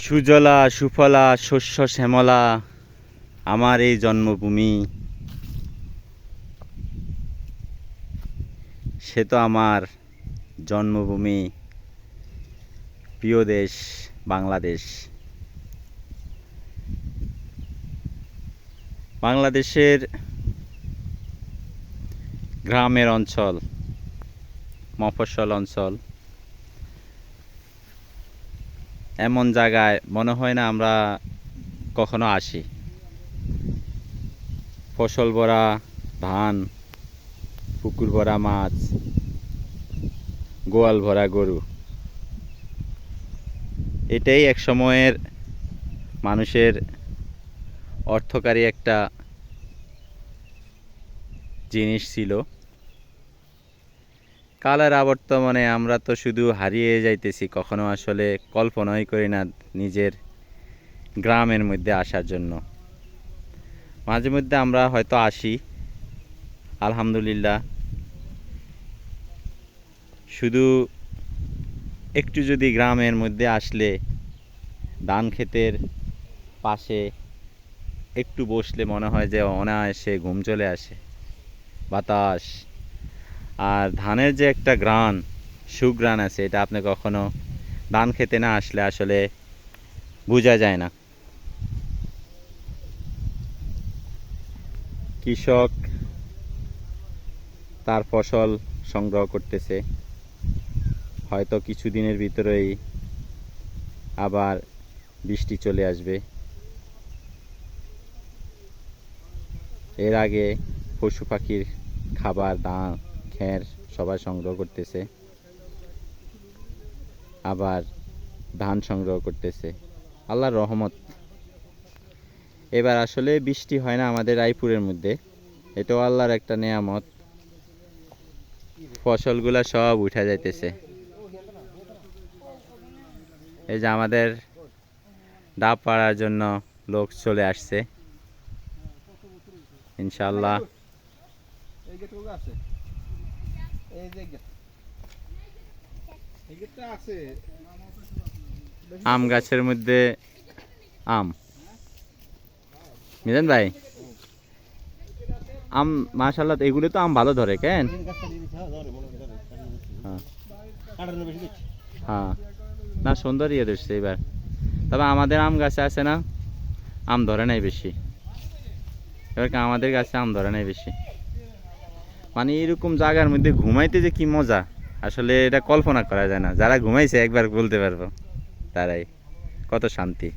সুজলা, সুফলা, শস্য, শ্যামলা, আমার এই জন্মভূমি। সে তো আমার জন্মভূমি। প্রিয় দেশ, বাংলাদেশ। বাংলাদেশের গ্রামের অঞ্চল, মফস্বল অঞ্চল। এমন জায়গায় মনে হয় না আমরা কখনো আসি। ফসল ভরা ধান, পুকুর ভরা মাছ, গোয়াল ভরা গরু। এটাই এক সময়ের মানুষের অর্থকারী একটা জিনিস ছিল। কালের আবর্তমানে আমরা তো শুধু হারিয়ে যাইতেছি, কখনো আসলে কল্পনাই করি না নিজের গ্রামের মধ্যে আসার জন্য। মাঝে মধ্যে আমরা হয়তো আসি, আলহামদুলিল্লাহ। শুধু একটু যদি গ্রামের মধ্যে আসলে ধান ক্ষেতের পাশে একটু বসলে মনে হয় যে অনায়াসে ঘুম চলে আসে। বাতাস। আর ধানের যে একটা গ্রান, সুগ্রান আছে, এটা আপনি কখনো ধান খেতে না আসলে আসলে বোঝা যায় না। কৃষক তার ফসল সংগ্রহ করতেছে। হয়তো কিছুদিনের ভিতরেই আবার বৃষ্টি চলে আসবে। এর আগে পশু পাখির খাবার, দান খ্যার সবাই সংগ্রহ করতেছে। আবার ধান সংগ্রহ করতেছে। আল্লাহর রহমত। এবার আসলে বৃষ্টি হয় না আমাদের রায়পুরের মধ্যে। এটাও আল্লাহর একটা নেয়ামত। ফসলগুলা সব উঠা যাইতেছে। এই যে আমাদের ডাব পাড়ার জন্য লোক চলে আসছে। ইনশাল্লাহ এই যে আম গাছের মধ্যে আম। মিজান ভাই আম মাশাল্লাহ এগুলো তো আম ভালো ধরে কেন? হ্যাঁ দিচ্ছি। হ্যাঁ। না সুন্দর ইয়ে ধরছে এবার। তবে আমাদের আম গাছে আছে না? আম ধরে নাই বেশি। এবার আমাদের গাছে আম ধরে নাই বেশি? মানে এরকম জায়গার মধ্যে ঘুমাইতে যে কি মজা? আসলে এটা কল্পনা করা যায় না। যারা ঘুমাইছে একবার বলতে পারব। তারাই। কত শান্তি।